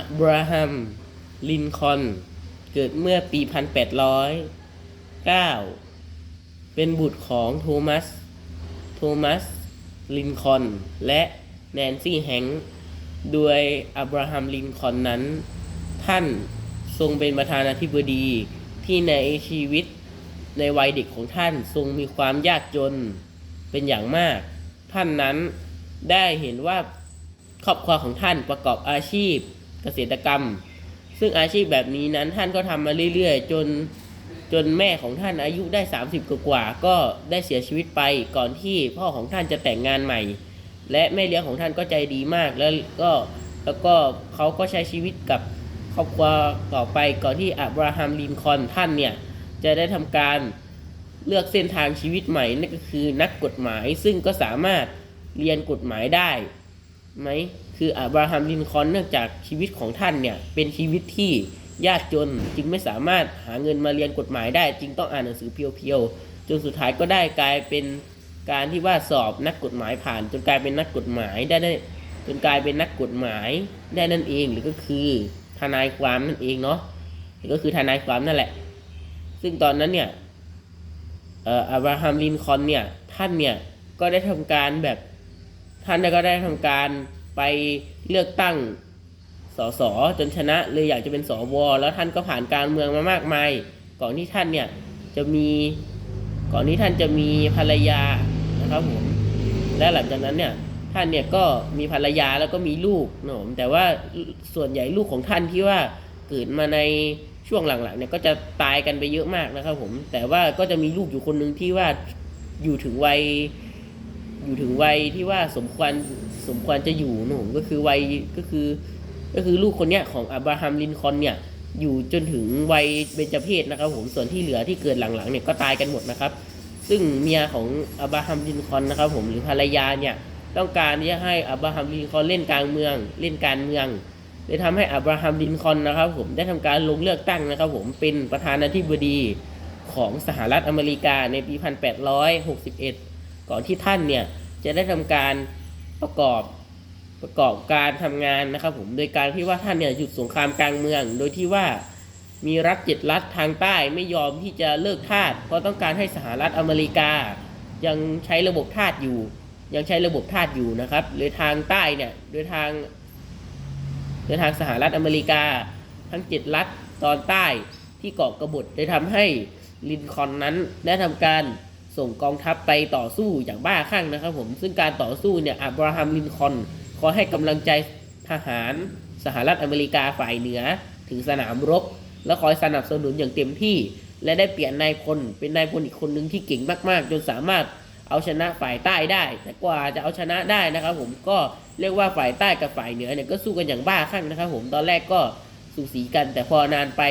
อับราฮัม ลินคอน เกิดเมื่อปี 1809 เป็นบุตรของโทมัส โทมัส ลินคอน และแนนซี่แฮงโดยอับราฮัม ลินคอนนั้น ท่านทรงเป็นประธานาธิบดีที่ในชีวิตในวัยเด็กของท่านทรงมีความยากจนเป็นอย่างมาก ท่านนั้นได้เห็นว่าครอบครัวของท่านประกอบอาชีพ เกษตรกรรม ซึ่งอาชีพแบบนี้นั้นท่านก็ทำมาเรื่อยๆ จนจนแม่ของท่านอายุได้ 30กว่าก็ได้เสียชีวิตไปก่อนที่พ่อของท่านจะแต่งงานใหม่ และแม่เลี้ยงของท่านก็ใจดีมากแล้วก็แล้วก็เขาก็ใช้ชีวิตกับครอบครัวต่อไปก่อนที่อับราฮัมลินคอนท่านเนี่ยจะได้ทำการเลือกเส้นทางชีวิตใหม่นั่นก็คือนักกฎหมายซึ่งก็สามารถเรียนกฎหมายได้ ไหมคืออับราฮัมลินคอนเนื่องจากชีวิตของท่านเนี่ยเป็นชีวิตที่ยากจนจึงไม่สามารถหาเงินมาเรียนกฎหมายได้ จึงต้องอ่านหนังสือเพียวๆจนสุดท้ายก็ได้กลายเป็นการที่ว่าสอบนักกฎหมายผ่าน จนกลายเป็นนักกฎหมายได้ได้จนกลายเป็นนักกฎหมายได้นั่นเองหรือก็คือทนายความนั่นเองเนาะหรือก็คือทนายความนั่นแหละ ซึ่งตอนนั้นเนี่ยอับราฮัมลินคอนเนี่ยท่านเนี่ยก็ได้ทำการแบบ ท่านก็ได้ทำการไปเลือกตั้งสสจนชนะเลยอยากจะเป็นสวแล้วท่านก็ผ่านการเมืองมามากมาย ก่อนที่ท่านเนี่ยจะมีก่อนที่ท่านจะมีภรรยานะครับผมและหลังจากนั้นเนี่ยท่านเนี่ยก็มีภรรยาแล้วก็มีลูกนะผมแต่ว่าส่วนใหญ่ลูกของท่านที่ว่าเกิดมาในช่วงหลังๆเนี่ยก็จะตายกันไปเยอะมากนะครับผมแต่ว่าก็จะมีลูกอยู่คนหนึ่งที่ว่าอยู่ถึงวัย อยู่ถึงวัยที่ว่าสมควรสมควรจะอยู่นะผมก็คือวัยก็คือก็คือลูกคนเนี้ยของอับราฮัมลินคอนเนี่ยอยู่จนถึงวัยเบญจเพศนะครับผมส่วนที่เหลือที่เกิดหลังๆเนี่ยก็ตายกันหมดนะครับ ซึ่งเมียของอับราฮัมลินคอนนะครับผมหรือภรรยาเนี่ยต้องการที่จะให้อับราฮัมลินคอนเล่นการเมืองเล่นการเมืองเลยทำให้อับราฮัมลินคอนนะครับผมได้ทำการลงเลือกตั้งนะครับผมเป็นประธานาธิบดีของสหรัฐอเมริกาในปี 1861 ก่อนที่ท่านเนี่ยจะได้ทำการประกอบประกอบการทำงานนะครับผมโดยการที่ว่าท่านเนี่ยหยุดสงครามกลางเมือง โดยที่ว่ามีรัฐเจ็ดรัฐทางใต้ไม่ยอมที่จะเลิกทาสเพราะต้องการให้สหรัฐอเมริกา ยังใช้ระบบทาสอยู่ ยังใช้ระบบทาสอยู่นะครับโดยทางใต้เนี่ยโดยทางโดยทางสหรัฐอเมริกา ทั้งเจ็ดรัฐตอนใต้ที่เกาะกบฏได้ทำให้ลินคอนนั้นได้ทำการ ส่งกองทัพไปต่อสู้อย่างบ้าคลั่งนะครับผมซึ่งการต่อสู้เนี่ยอับราฮัมลินคอนขอให้กำลังใจทหารสหรัฐอเมริกาฝ่ายเหนือถึงสนามรบ และคอยสนับสนุนอย่างเต็มที่ และได้เปลี่ยนนายพลเป็นนายพลอีกคนหนึ่งที่เก่งมาก ๆ จนสามารถเอาชนะฝ่ายใต้ได้แต่กว่าจะเอาชนะได้นะครับผมก็เรียกว่าฝ่ายใต้กับฝ่ายเหนือเนี่ยก็สู้กันอย่างบ้าคลั่งนะครับผมตอนแรกก็สูสีกัน แต่พอนานไป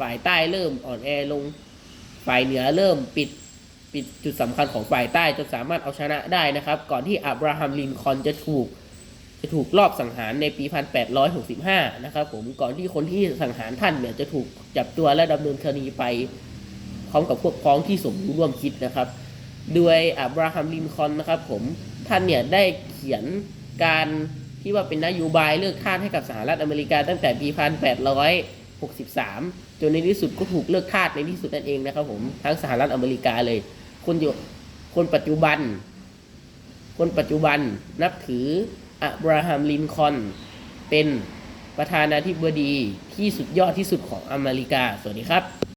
ฝ่ายใต้เริ่มอ่อนแอลง ฝ่ายเหนือเริ่มปิด ปิดจุดสำคัญของฝ่ายใต้จนสามารถเอาชนะได้นะครับ ก่อนที่อับราฮัมลินคอนจะถูกจะถูกลอบสังหารในปี 1865 นะครับผมก่อนที่คนที่สังหารท่านเนี่ยจะถูกจับตัวและดำเนินคดีไปพร้อมกับพวกพ้องที่สมรู้ร่วมคิดนะครับ โดยอับราฮัมลินคอนนะครับผมท่านเนี่ยได้เขียนการที่ว่าเป็นนโยบายเลิกทาสให้กับสหรัฐอเมริกาตั้งแต่ปี 1863 จนในที่สุดก็ถูกเลิกทาสในที่สุดนั่นเองนะครับผมทั้งสหรัฐอเมริกาเลย คนอยู่คนปัจจุบัน คนปัจจุบันนับถืออับราฮัมลินคอนเป็นประธานาธิบดีที่สุดยอดที่สุดของอเมริกา สวัสดีครับ